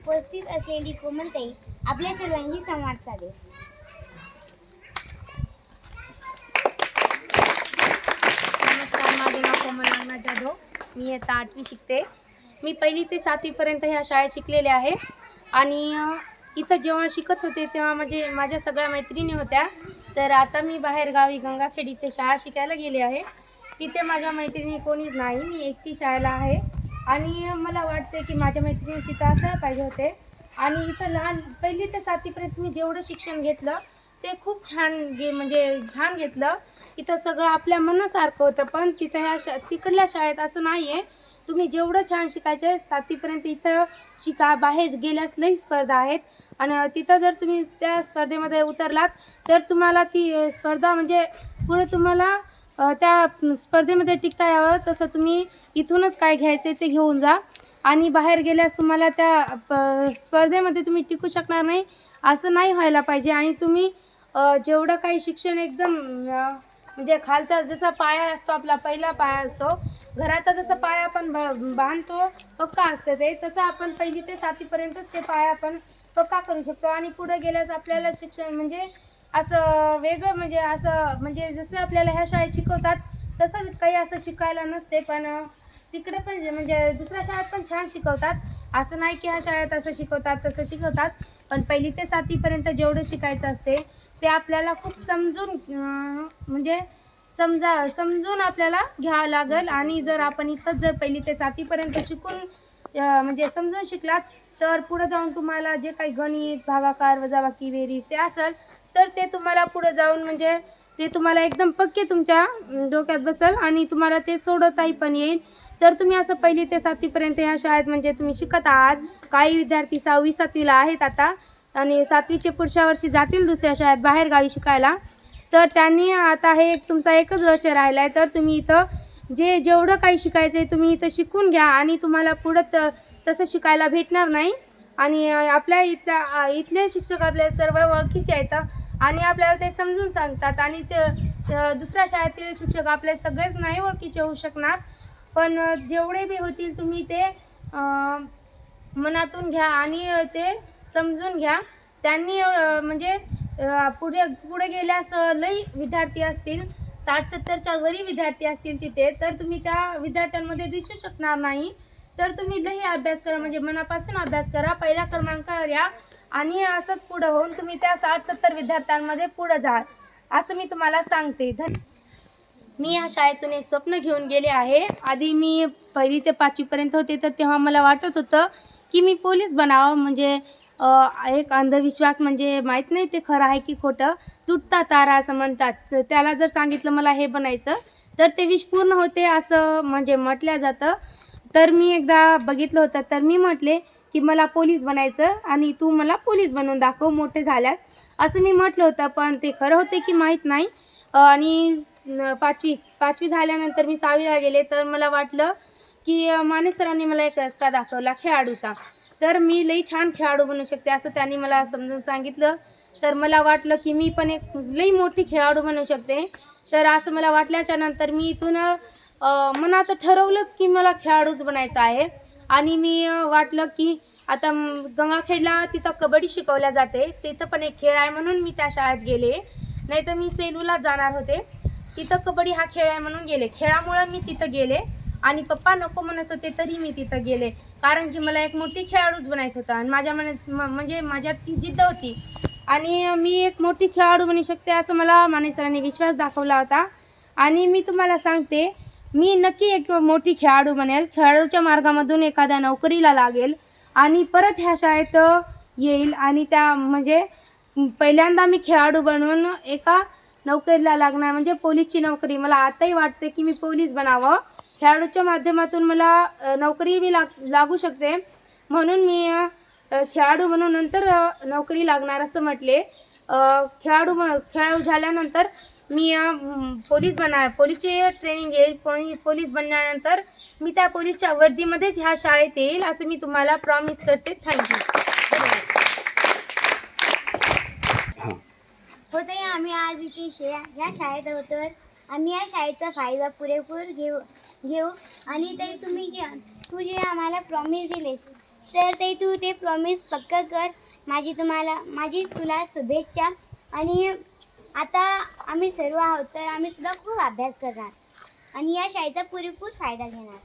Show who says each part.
Speaker 1: उपस्थित असलेली कोमलताई आपल्या सर्वांशी संवाद साधेल.
Speaker 2: नमस्कार माझं नाव कोमल नागनाथ जाधव. मी आता आठवी शिकते. मी पहिली ते सातवीपर्यंत ह्या शाळेत शिकलेले आहे. आणि इथं जेव्हा शिकत होते तेव्हा म्हणजे माझ्या सगळ्या मैत्रिणी होत्या. तर आता मी बाहेरगावी गंगाखेड इथे शाळा शिकायला गेले आहे. तिथे माझ्या मैत्रिणी कोणीच नाही. मी एकटी शाळेला आहे. आणि मला वाटते की माझ्या मैत्रिणी तिथं असायला पाहिजे होते. आणि इथं लहान पहिली ते सातवीपर्यंत मी जेवढं शिक्षण घेतलं ते खूप छान गे म्हणजे छान घेतलं. इथं सगळं आपल्या मनासारखं होतं पण तिथं ह्या शा तिकडल्या शाळेत असं नाही आहे तुम्ही जेवढं छान शिकायचं आहे सातवीपर्यंत इथं शिका. बाहेर गेल्यास लई स्पर्धा आहेत. आणि तिथं जर तुम्ही त्या स्पर्धेमध्ये उतरलात तर तुम्हाला ती स्पर्धा म्हणजे पुढे तुम्हाला त्या स्पर्धेमध्ये टिकता यावं तसं तुम्ही इथूनच काय घ्यायचं आहे ते घेऊन जा. आणि बाहेर गेल्यास तुम्हाला त्या प- स्पर्धेमध्ये तुम्ही टिकू शकणार नाही असं नाही व्हायला पाहिजे. आणि तुम्ही जेवढं काही शिक्षण एकदम म्हणजे खालचा जसा पाया असतो आपला पहिला पाया असतो घराचा जसा पाया आपण बांधतो पक्का असतं ते. तसं आपण पहिली ते सातवीपर्यंतच ते पाया आपण पक्का करू शकतो. आणि पुढे गेल्यास आपल्याला शिक्षण म्हणजे असं वेगळं म्हणजे असं म्हणजे जसं आपल्याला ह्या शाळेत शिकवतात तसं काही असं शिकायला नसते पण तिकडे पण जे- म्हणजे दुसऱ्या शाळेत पण छान शिकवतात. असं नाही की ह्या शाळेत असं शिकवतात तसं शिकवतात पण पहिली ते सातवीपर्यंत जेवढं शिकायचं असते ते आपल्याला खूप समजून म्हणजे समजा समजून आपल्याला घ्यावं लागेल. आणि जर आपण इथंच जर पहिली ते सातवीपर्यंत शिकून म्हणजे समजून शिकलात तर पुढे जाऊन तुम्हाला जे काही गणित भागाकार वजाबाकी बेरीज ते असेल तर ते तुम्हाला पुढे जाऊन म्हणजे ते तुम्हाला एकदम पक्के तुमच्या डोक्यात बसेल आणि तुम्हाला ते सोडवताही पण येईल. तर तुम्ही असं पहिली ते सातवीपर्यंत ह्या शाळेत म्हणजे तुम्ही शिकत आहात. काही विद्यार्थी सहावी सातवीला आहेत आता आणि सातवीचे पुढच्या वर्षी जातील दुसऱ्या शाळेत बाहेर गावी शिकायला. तर त्यांनी आता हे एक तुमचा एकच वर्ष राहिला आहे तर तुम्ही इथं जे जेवढं काही शिकायचं आहे तुम्ही इथं शिकून घ्या आणि तुम्हाला पुढं त तसं शिकायला भेटणार नाही. आणि आपल्या इथल्या इथले शिक्षक आपल्या सर्व ओळखीचे आहेत. आणि आपल्याला ते समजून सांगतात. आणि ते दुसऱ्या शाळेतील शिक्षक आपले सगळेच नाही ओळखीचे होऊ शकणार. पण जेवढे बी होतील तुम्ही ते मनातून घ्या आणि ते समजून घ्या. त्यांनी म्हणजे पुढे पुढे गेल्यास लई विद्यार्थी असतील. साठ सत्तरच्या वरी विद्यार्थी असतील तिथे. तर तुम्ही त्या विद्यार्थ्यांमध्ये दिसू शकणार नाही. तर तुम्ही लई अभ्यास करा म्हणजे मनापासून अभ्यास करा. पहिला क्रमांकावर या आणि असंच पुढं होऊन तुम्ही त्या साठ सत्तर विद्यार्थ्यांमध्ये पुढं जा असं मी तुम्हाला सांगते. धन मी या शाळेतून एक स्वप्न घेऊन गेले आहे. आधी मी पहिली ते पाचवीपर्यंत होते तर तेव्हा मला वाटत होतं की मी पोलीस बनावं म्हणजे एक अंधविश्वास म्हणजे माहीत नाही ते खरं आहे की खोटं. तुटता तारा असं म्हणतात. तर त्याला जर सांगितलं मला हे बनायचं तर ते विष पूर्ण होते असं म्हणजे म्हटलं जातं. तर मी एकदा बघितलं होतं तर मी म्हटले की मला पोलीस बनायचं आणि तू मला पोलीस बनवून दाखव मोठे झाल्यास. असं मी म्हटलं होतं पण ते खरं होते की माहीत नाही. आणि पाचवी पाचवी झाल्यानंतर मी सहावीला गेले तर मला वाटलं की मानेसरांनी माने सरांनी मला एक रस्ता दाखवला खेळाडूचा. तर मी लई छान खेळाडू बनू शकते असं त्यांनी मला समजून सांगितलं. तर मला वाटलं की मी पण एक लई मोठी खेळाडू बनू शकते. तर असं मला वाटल्याच्या नंतर मी इथून अ, आता ठरवलंच की मला खेळाडूच बनायचं आहे. आणि मी वाटलं की आता गंगाखेडला तिथं कबड्डी शिकवल्या जाते. तिथं पण एक खेळ आहे म्हणून मी त्या शाळेत गेले. नाही तर मी सेलूला जाणार होते. तिथं कबड्डी हा खेळ आहे म्हणून गेले. खेळामुळं मी तिथं गेले. आणि पप्पा नको म्हणत होते तरी मी तिथं गेले. कारण की मला एक मोठी खेळाडूच बनायचं होतं. आणि माझ्या मनात म- म्हणजे माझ्यात ती जिद्द होती. आणि मी एक मोठी खेळाडू बनू शकते असं मला माने सरांनी विश्वास दाखवला होता. आणि मी तुम्हाला सांगते मी नक्की एक मोठी खेळाडू बनेल. खेळाडूच्या मार्गामधून एखाद्या नोकरीला लागेल आणि परत ह्या शाळेत येईल आणि त्या म्हणजे पहिल्यांदा मी खेळाडू बनून एका नोकरीला लागणार. म्हणजे पोलीसची नोकरी. मला आताही वाटते की मी पोलीस बनावं. खेळाडूच्या माध्यमातून मला नोकरी बी लाग लागू शकते. म्हणून मी खेळाडू म्हणून नंतर नोकरी लागणार असं म्हटले. खेळाडू म- खेळाडू झाल्यानंतर मी पोलीस बना पोलीसची ट्रेनिंग घेईल पोली पोलीस बनल्यानंतर मी त्या पोलीसच्या वर्दीमध्येच ह्या शाळेत येईल असं मी तुम्हाला प्रॉमिस करते. थँक्यू
Speaker 1: हो. ताई आम्ही आज इथे शे ह्या शाळेत आहोत तर आम्ही या शाळेचा फायदा पुरेपूर घेऊ घेऊ. आणि ताई तुम्ही जे तू जे आम्हाला प्रॉमिस दिलेस तर ते तू ते प्रॉमिस पक्का कर. माझी तुम्हाला माझी तुला शुभेच्छा. आणि आता आम्ही सर्व आहोत तर आम्ही सुद्धा खूप अभ्यास करणार आणि या शाळेचा पुरेपूर फायदा घेणार.